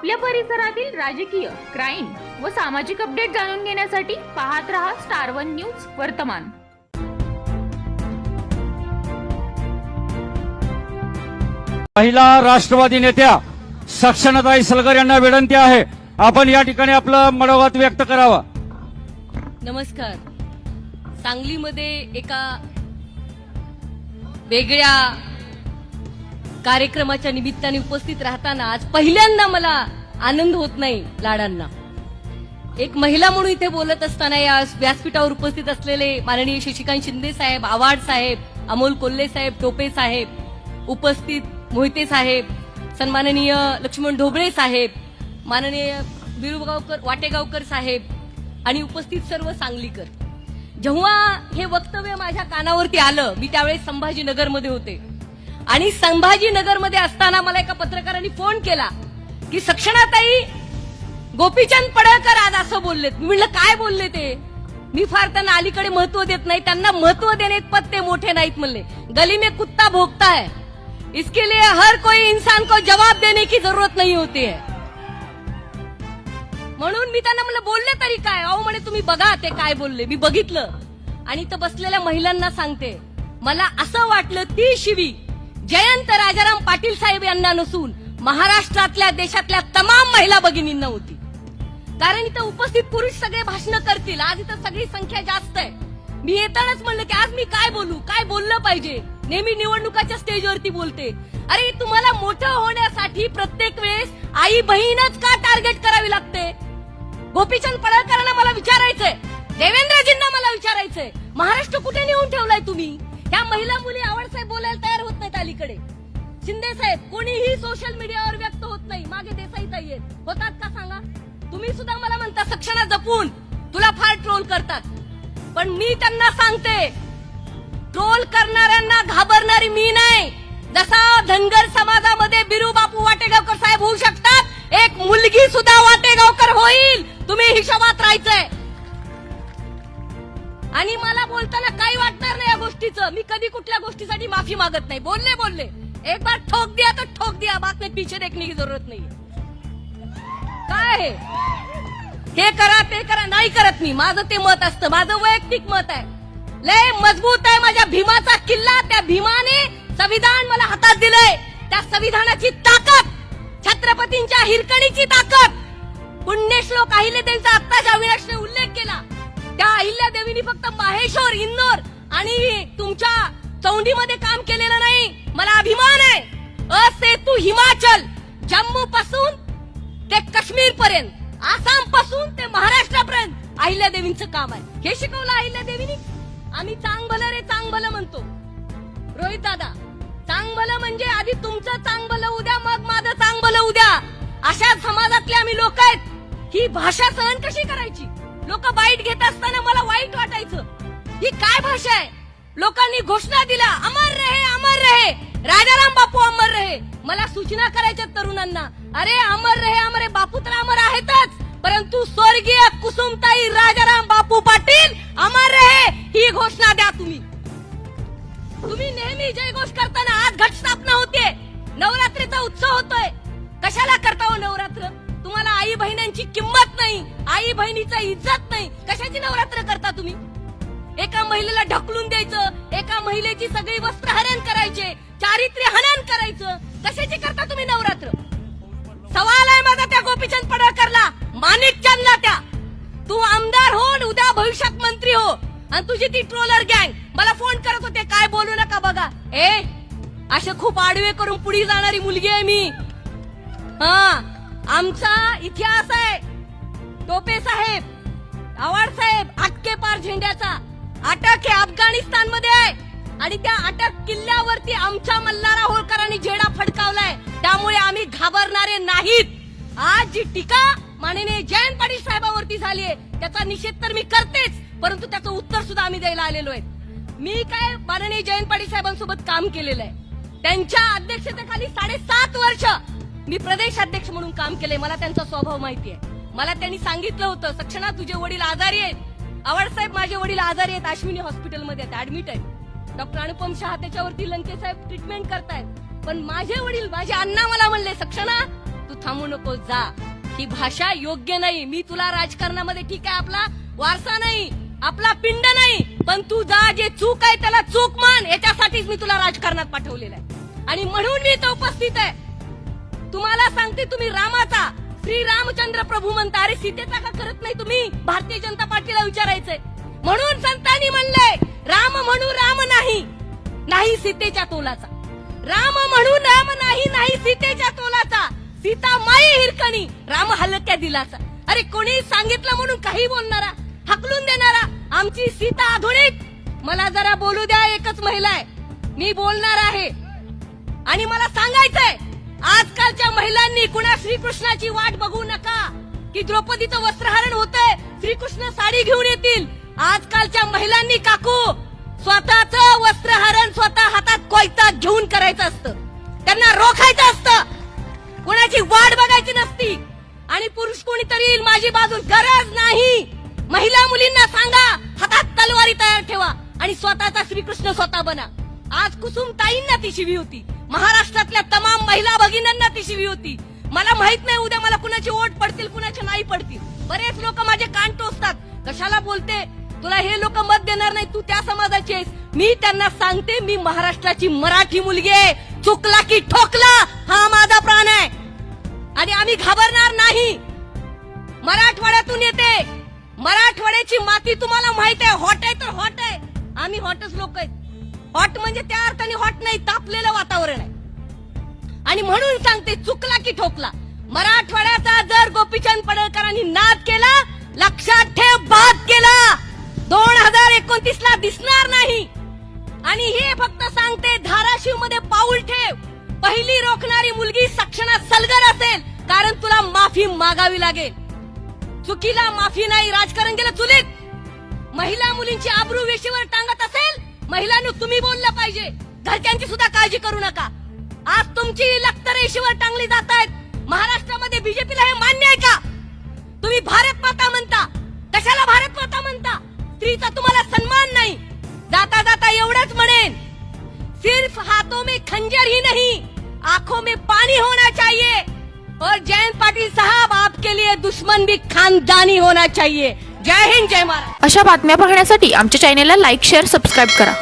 आपल्या परिसरातील राजकीय क्राईम व सामाजिक अपडेट जाणून घेण्यासाठी पाहत रहा स्टार वन न्यूज वर्तमान. महिला राष्ट्रवादी नेत्या सक्षणताई सलगर यांना विनंती आहे आपण या ठिकाणी आपलं मनोगत व्यक्त करावं. नमस्कार. सांगलीमध्ये एका वेगळ्या कार्यक्रमाच्या निमित्ताने उपस्थित राहताना आज पहिल्यांदा मला आनंद होत नाही लाडांना. एक महिला म्हणून इथे बोलत असताना या व्यासपीठावर उपस्थित असलेले माननीय शशिकांत शिंदे साहेब आवाड साहेब अमोल कोल्हे साहेब टोपे साहेब उपस्थित मोहिते साहेब सन्माननीय लक्ष्मण ढोबळे साहेब माननीय बिरुगावकर वाटेगावकर साहेब आणि उपस्थित सर्व सांगलीकर. जेव्हा हे वक्तव्य माझ्या कानावरती आलं मी त्यावेळेस संभाजीनगरमध्ये होते. आणि संभाजीनगरमध्ये असताना मला एका पत्रकारांनी फोन केला की सक्षणाताई गोपीचंद पडळकर आज असं बोललेत. मी म्हणलं काय बोलले ते? मी फार त्यांना अलीकडे महत्त्व देत नाही. त्यांना महत्त्व देणे पद ते मोठे नाहीत म्हणले. गली में कुत्ता भोगता है. इसके लिए हर कोई इंसान को जवाब देने की जरूरत नाही होती है. म्हणून मी त्यांना म्हणलं बोलले तरी काय? अहो म्हणे तुम्ही बघा ते काय बोलले. मी बघितलं. आणि तर बसलेल्या महिलांना सांगते मला असं वाटलं ती शिवी जयंत राजाराम पाटील साहेब यांना नसून महाराष्ट्रातल्या देशातल्या तमाम महिला भगिनींना होती. कारण इथं उपस्थित पुरुष सगळे भाषण करतील. आज इथं सगळी संख्या जास्त आहे. मी येतानाच म्हणलं की आज मी काय बोलू? काय बोललं पाहिजे? नेहमी निवडणुकाच्या स्टेजवरती बोलते. अरे तुम्हाला मोठं होण्यासाठी प्रत्येक वेळेस आई बहीणच का टार्गेट करावी लागते? गोपीचंद पडळकरांना मला विचारायचंय. देवेंद्रजींना मला विचारायचंय. महाराष्ट्र कुठे नेऊन ठेवलाय तुम्ही? ह्या महिला मुली आवडसाहेब बोलायला तयार होत नाहीत अलीकडे. शिंदे साहेब कोणीही सोशल मीडियावर व्यक्त होत नाही. मागे देसाई ताई आहेत. होतात का सांगा? तुम्ही सुद्धा मला म्हणता सक्षणा जपून. तुला फार ट्रोल करतात. पण मी त्यांना सांगते ट्रोल करणाऱ्यांना घाबरणारी मी नाही. जसा धनगर समाजामध्ये बिरू बापू वाटेगावकर साहेब होऊ शकतात एक मुलगी सुद्धा वाटेगावकर होईल. तुम्ही हिशोबात राहायचंय. आणि मला बोलताना काही वाटत गोष्टीचं. मी कधी कुठल्या गोष्टीसाठी माफी मागत नाही. बोलले बोलले. एक बार ठोक दिया तर ठोक दिया. बात में पीछे देखने की जरूरत नाही काय आहे? हे करा ते करा. नाही करत मी. माझं ते मत असतं. माझं वैयक्तिक मत आहे. लय मजबूत आहे माझ्या भीमाचा किल्ला. त्या भीमाने संविधान मला हातात दिलंय. त्या संविधानाची ताकद छत्रपतींच्या हिरकणीची ताकद. पुण्यश्लोक अहिल्यादेवीचा आत्ताच्या अविनाशने उल्लेख केला त्या अहिल्यादेवीनी फक्त माहेश्वर इंदोर आणि तुमच्या चौंडीमध्ये काम केलेलं नाही मला अभिमान आहे. असेतू हिमाचल जम्मू पासून ते काश्मीर पर्यंत आसामपासून ते महाराष्ट्रापर्यंत अहिल्यादेवींचं काम आहे. हे शिकवलं अहिल्यादेवीनी? आम्ही चांगबल रे चांगभल म्हणतो. रोहित दादा चांगभल म्हणजे आधी तुमचं चांगबल उद्या मग माझं चांगबल उद्या. अशा समाजातले आम्ही लोक आहेत. ही भाषा सहन कशी करायची? लोक वाईट घेत असताना मला वाईट वाटायचं. ही काय भाषा आहे? लोकांनी घोषणा दिला अमर रहे अमर रहे. राजाराम बापू अमर रहे. मला सूचना करायच्या तरुणांना. अरे अमर रहे अमर बापू तर अमर आहेतच. परंतु स्वर्गीय कुसुमताई राजाराम बापू पाटील अमर रहे ही घोषणा द्या तुम्ही. तुम्ही नेहमी जयघोष करताना आज घटस्थापना होते. नवरात्रीचा उत्सव होतोय. कशाला करता हो नवरात्र? तुम्हाला आई बहिणींची किंमत नाही. आई बहिणीचा इज्जत नाही. कशाची नवरात्र करता तुम्ही? एका महिलेला ढकलून द्यायचं एका महिलेची सगळी वस्त्र हरण करायचे चारित्र्य हनन करायचं. कशाची करता तुम्ही नवरात्र? सवाल आहे माझा त्या गोपीचंद पडळकरला. माणिक चंदला त्या. तू आमदार हो उद्या भविष्यात मंत्री हो. आणि तुझी ती ट्रोलर गँग. मला फोन करत होते काय बोलू नका बघा. ए असे खूप आडवे करून पुढे जाणारी मुलगी आहे मी. हा आमचा इतिहास आहे. टोपे साहेब आवाड साहेब आटके पार झेंड्याचा. अटक हे अफगाणिस्तानमध्ये आहे. आणि त्या अटक किल्ल्यावरती आमच्या मल्हारा होळकरांनी झेडा फडकावलाय. त्यामुळे आम्ही घाबरणारे नाहीत. आज जी टीका माननीय जयंत पाटील साहेबांवरती झाली आहे त्याचा निषेध तर मी करतेच परंतु त्याचं उत्तर सुद्धा आम्ही द्यायला आलेलो आहे. मी काय माननीय जयंत पाटील साहेबांसोबत काम केलेलं आहे? त्यांच्या अध्यक्षतेखाली साडेसात वर्ष मी प्रदेश अध्यक्ष म्हणून काम केलंय. मला त्यांचा स्वभाव माहिती आहे. मला त्यांनी सांगितलं होतं सक्षणा तुझे वडील आजारी आहेत. आवडसाहेब माझे वडील आजारी आहेत अश्विनी हॉस्पिटलमध्ये आहेत ऍडमिट आहेत. डॉक्टर अनुपम शहा त्याच्यावरती लंके साहेब ट्रीटमेंट करतायत. पण माझे वडील माझे अण्णा मला म्हणले सक्षणा तू थांबू नको जा. ही भाषा योग्य नाही. मी तुला राजकारणामध्ये ठीक आहे आपला वारसा नाही आपला पिंड नाही. पण तू जा जे चूक आहे त्याला चूक मान. याच्यासाठीच मी तुला राजकारणात पाठवलेलं आहे. आणि म्हणून मी इथं उपस्थित आहे. तुम्हाला सांगते तुम्ही रामाचा श्री रामचंद्र प्रभू म्हणता अरे सीतेचा का करत नाही तुम्ही? भारतीय जनता पार्टीला विचारायचंय. म्हणून संतांनी म्हणलंय राम म्हणू राम नाही. नाही सीतेच्या तोलाचा. राम म्हणू राम नाही नाही सीतेच्या तोलाचा. सीता माई हिरकणी राम हलक्या दिलाचा. अरे कोणी सांगितलं म्हणून काही बोलणारा हकलून देणारा? आमची सीता आधुनिक. मला जरा बोलू द्या एकच महिला आहे. मी बोलणार आहे. आणि मला सांगायचंय आजकालच्या महिलांनी कुणा श्रीकृष्णाची वाट बघू नका. की द्रौपदीचं वस्त्रहरण होतंय श्रीकृष्ण साडी घेऊन येतील. आजकालच्या महिलांनी काकू स्वतःच वस्त्रहरण स्वतः हातात कोयता घेऊन करायचं असतं. त्यांना रोखायचं असतं. कोणाची वाट बघायची नसती. आणि पुरुष कोणीतरी येईल माझी बाजू गरज नाही. महिला मुलींना सांगा हातात तलवारी तयार ठेवा आणि स्वतःचा श्रीकृष्ण स्वतः बना. आज कुसुम ताईंना ती शिवी होती. महाराष्ट्रातल्या तमाम महिला भगिनींना ती शिवी होती. मला माहीत नाही उद्या मला कुणाची ओट पडतील कुणाची नाही पडतील. बरेच लोक माझे कान टोचतात. कशाला बोलते? तुला हे लोक मत देणार नाही तू त्या समाजाची आहेस. मी त्यांना सांगते मी महाराष्ट्राची मराठी मुलगी आहे. चुकला की ठोकला हा माझा प्राण आहे. आणि आम्ही घाबरणार नाही. मराठवाड्यातून येते. मराठवाड्याची माती तुम्हाला माहीत आहे हॉट आहे तर हॉट आहे. आम्ही हॉटच लोक आहेत. हॉट म्हणजे त्या अर्थाने हॉट नाही तापलेलं वातावरण आहे. आणि म्हणून सांगते चुकला की ठोकला. मराठवाड्याचा जर गोपीचंद पडळकरांनी नाद केला लक्षात ठेव बाद केला. दोन हजार एकोणतीस ला दिसणार नाही. आणि हे फक्त सांगते धाराशिवमध्ये पाऊल ठेव. पहिली रोखणारी मुलगी सक्षणात सलगर असेल कारण तुला माफी मागावी लागेल. चुकीला माफी नाही राजकारण गेलं चुलीत. महिला मुलींची आबरू वेशीवर टांगत असेल महिलांनी तुम्ही बोललं पाहिजे. घरच्यांची सुद्धा काळजी करू नका. आज तुमची लखतर रेषेवर टांगली जात आहेत. महाराष्ट्रामध्ये बीजेपीला हे मान्य आहे का? तुम्ही भारत माता म्हणता. कशाला भारत माता म्हणता? स्त्रीचा तुम्हाला सन्मान नाही. जाता जाता एवढंच म्हणेन. सिर्फ हाथों में खंजर ही नहीं आंखों में पानी होना चाहिए. और जयंत पाटिल साहब आपके लिए दुश्मन भी खानदानी होना चाहिए. जय हिंद जय महाराज अशा बातम्या पाहण्यासाठी आमच्या चॅनेलला लाईक शेअर सबस्क्राईब करा.